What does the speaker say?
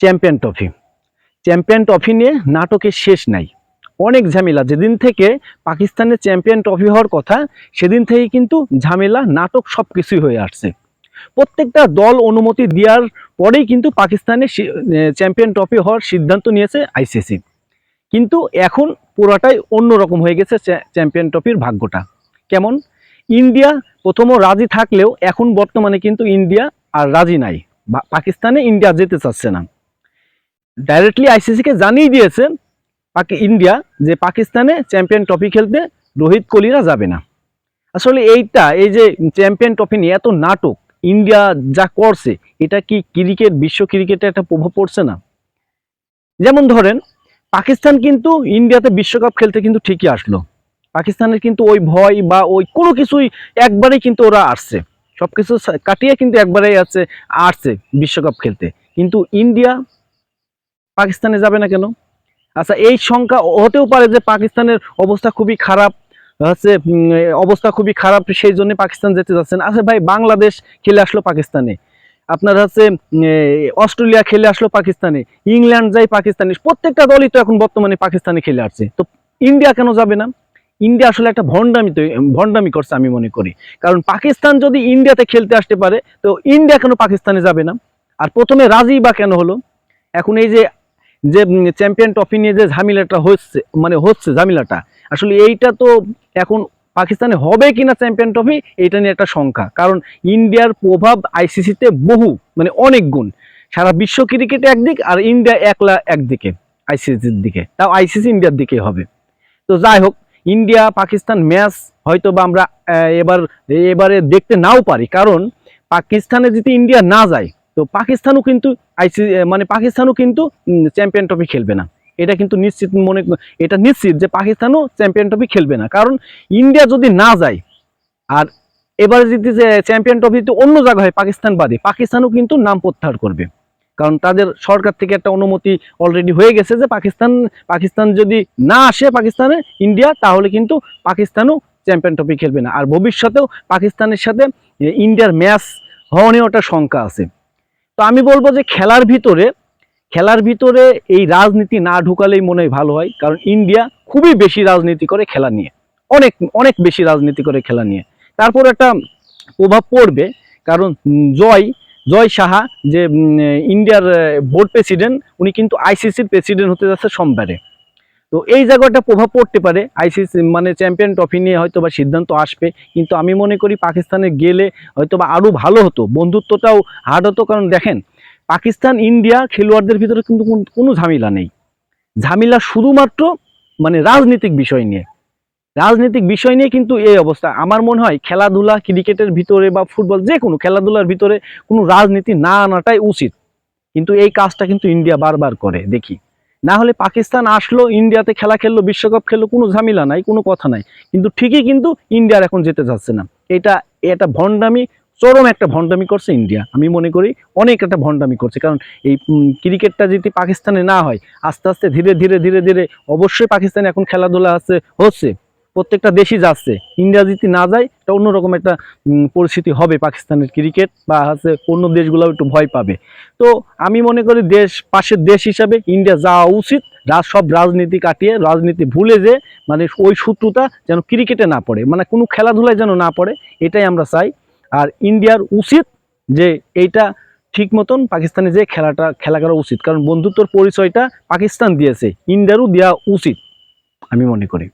Champion trophy. Champion trophy নিয়ে নাটকের শেষ নাই। অনেক ঝামেলা। যেদিন থেকে পাকিস্তানের চ্যাম্পিয়ন ট্রফি হওয়ার কথা, সেদিন থেকে কিন্তু ঝামেলা, নাটক সব কিছুই হয়ে আসছে। প্রত্যেকটা দল অনুমতি দেওয়ার পরেই কিন্তু পাকিস্তানের চ্যাম্পিয়ন ট্রফি হওয়ার সিদ্ধান্ত নিয়েছে আইসিসি। কিন্তু এখন পুরোটাই অন্যরকম হয়ে গেছে চ্যাম্পিয়ন ট্রফির ভাগ্যটা। কেমন? ইন্ডিয়া প্রথমও রাজি থাকলেও এখন বর্তমানে কিন্তু ইন্ডিয়া আর রাজি নাই। পাকিস্তানে ইন্ডিয়া যেতে চাচ্ছে না। ডাইরেক্টলি আইসিসিকে জানিয়ে দিয়েছে পাকি ইন্ডিয়া যে পাকিস্তানে চ্যাম্পিয়ন ট্রফি খেলতে রোহিত কোহলিরা যাবে না। আসলে এইটা, এই যে চ্যাম্পিয়ন ট্রফি নিয়ে এত নাটক, ইন্ডিয়া যা করছে, এটা কি ক্রিকেট বিশ্ব ক্রিকেটে একটা প্রভাব পড়ছে না? যেমন ধরেন, পাকিস্তান কিন্তু ইন্ডিয়াতে বিশ্বকাপ খেলতে কিন্তু ঠিকই আসলো। পাকিস্তানের কিন্তু ওই ভয় বা ওই কোনো কিছুই একবারেই কিন্তু ওরা আসছে। সব কিছু কাটিয়ে কিন্তু একবারেই আছে আসছে বিশ্বকাপ খেলতে। কিন্তু ইন্ডিয়া পাকিস্তানে যাবে না কেন? আচ্ছা এই সংখ্যা হতেও পারে যে পাকিস্তানের অবস্থা খুবই খারাপ, হচ্ছে অবস্থা খুবই খারাপ, সেই জন্য পাকিস্তান যেতে যাচ্ছেন আচ্ছা ভাই, বাংলাদেশ খেলে আসলো পাকিস্তানে। আপনার হচ্ছে অস্ট্রেলিয়া খেলে আসলো পাকিস্তানে। ইংল্যান্ড যাই পাকিস্তানে। প্রত্যেকটা দলই তো এখন বর্তমানে পাকিস্তানে খেলে আসছে। তো ইন্ডিয়া কেন যাবে না? ইন্ডিয়া আসলে একটা ভণ্ডামি তো, ভণ্ডামি করছে আমি মনে করি। কারণ পাকিস্তান যদি ইন্ডিয়াতে খেলতে আসতে পারে, তো ইন্ডিয়া কেন পাকিস্তানে যাবে না? আর প্রথমে রাজি বা কেন হলো? এখন এই যে যে চ্যাম্পিয়ন ট্রফি নিয়ে যে ঝামেলাটা হচ্ছে মানে হচ্ছে ঝামেলাটা, আসলে এইটা তো এখন পাকিস্তানে হবে কিনা চ্যাম্পিয়ন ট্রফি এইটা নিয়ে একটা সংখ্যা কারণ ইন্ডিয়ার প্রভাব আইসিসিতে বহু মানে অনেক গুণ। সারা বিশ্ব ক্রিকেটে একদিক আর ইন্ডিয়া একলা একদিকে আইসিসির দিকে। তাও আইসিসি ইন্ডিয়ার দিকে হবে। তো যাই হোক, ইন্ডিয়া, পাকিস্তান ম্যাচ হয়তো বা আমরা এবার, এবারে দেখতে নাও পারি। কারণ পাকিস্তানে যদি ইন্ডিয়া না যায় তো পাকিস্তানও কিন্তু আইসি মানে পাকিস্তানও কিন্তু চ্যাম্পিয়ন ট্রফি খেলবে না। এটা কিন্তু নিশ্চিত মনে, এটা নিশ্চিত যে পাকিস্তানও চ্যাম্পিয়ন ট্রফি খেলবে না। কারণ ইন্ডিয়া যদি না যায়, আর এবারে যদি যে চ্যাম্পিয়ন ট্রফিতে অন্য জায়গা হয়, পাকিস্তান বাদে, পাকিস্তানও কিন্তু নাম প্রত্যাহার করবে। কারণ তাদের সরকার থেকে একটা অনুমতি অলরেডি হয়ে গেছে যে পাকিস্তান পাকিস্তান যদি না আসে পাকিস্তানে ইন্ডিয়া, তাহলে কিন্তু পাকিস্তানও চ্যাম্পিয়ন ট্রফি খেলবে না। আর ভবিষ্যতেও পাকিস্তানের সাথে ইন্ডিয়ার ম্যাচ হওয়া নিয়েও একটা শঙ্কা আছে। তো আমি বলব যে খেলার ভিতরে খেলার ভিতরে এই রাজনীতি না ঢুকালেই মনে হয় ভালো হয়, কারণ ইন্ডিয়া খুবই বেশি রাজনীতি করে খেলা নিয়ে। অনেক অনেক বেশি রাজনীতি করে খেলা নিয়ে। তারপর একটা প্রভাব পড়বে, কারণ জয় জয় সাহা যে ইন্ডিয়ার বোর্ড প্রেসিডেন্ট উনি কিন্তু আইসিসির প্রেসিডেন্ট হতে যাচ্ছে সোমবারে। তো এই জায়গাটা প্রভাব পড়তে পারে আইসিসি মানে চ্যাম্পিয়ন ট্রফি নিয়ে হয়তো বা সিদ্ধান্ত আসবে। কিন্তু আমি মনে করি পাকিস্তানে গেলে হয়তো বা আরও ভালো হতো। বন্ধুত্বটাও হার্ড হতো। কারণ দেখেন, পাকিস্তান, ইন্ডিয়া খেলোয়াড়দের ভিতরে কিন্তু কোনো ঝামেলা নেই। ঝামেলা শুধুমাত্র মানে রাজনৈতিক বিষয় নিয়ে। রাজনৈতিক বিষয় নিয়ে কিন্তু এই অবস্থা। আমার মনে হয় খেলাধুলা, ক্রিকেটের ভিতরে বা ফুটবল যে কোনো খেলাধুলার ভিতরে কোনো রাজনীতি না আনাটাই উচিত। কিন্তু এই কাজটা কিন্তু ইন্ডিয়া বারবার করে, দেখি। না হলে পাকিস্তান আসলো, ইন্ডিয়াতে খেলা খেললো, বিশ্বকাপ খেললো, কোনো ঝামেলা নাই, কোনো কথা নাই। কিন্তু ঠিকই কিন্তু ইন্ডিয়ার এখন যেতে চাচ্ছে না। এটা এটা ভণ্ডামি, চরম একটা ভণ্ডামি করছে ইন্ডিয়া। আমি মনে করি অনেক একটা ভণ্ডামি করছে। কারণ এই ক্রিকেটটা যদি পাকিস্তানে না হয়, আস্তে আস্তে ধীরে ধীরে ধীরে ধীরে অবশ্যই পাকিস্তানে এখন খেলাধুলা আছে, হচ্ছে। প্রত্যেকটা দেশই যাচ্ছে। ইন্ডিয়া যদি না যায়, এটা অন্যরকম একটা পরিস্থিতি হবে পাকিস্তানের ক্রিকেট বা হচ্ছে অন্য দেশগুলো একটু ভয় পাবে। তো আমি মনে করি দেশ, পাশের দেশ হিসাবে ইন্ডিয়া যাওয়া উচিত। সব রাজনীতি কাটিয়ে, রাজনীতি ভুলে যে মানে ওই শত্রুতা যেন ক্রিকেটে না পড়ে। মানে কোনো খেলাধুলায় যেন না পড়ে, এটাই আমরা চাই। আর ইন্ডিয়ার উচিত যে, এইটা ঠিক মতন পাকিস্তানে যে খেলাটা, খেলা করা উচিত। কারণ বন্ধুত্বর পরিচয়টা পাকিস্তান দিয়েছে। ইন্ডিয়ারও দেওয়া উচিত, আমি মনে করি।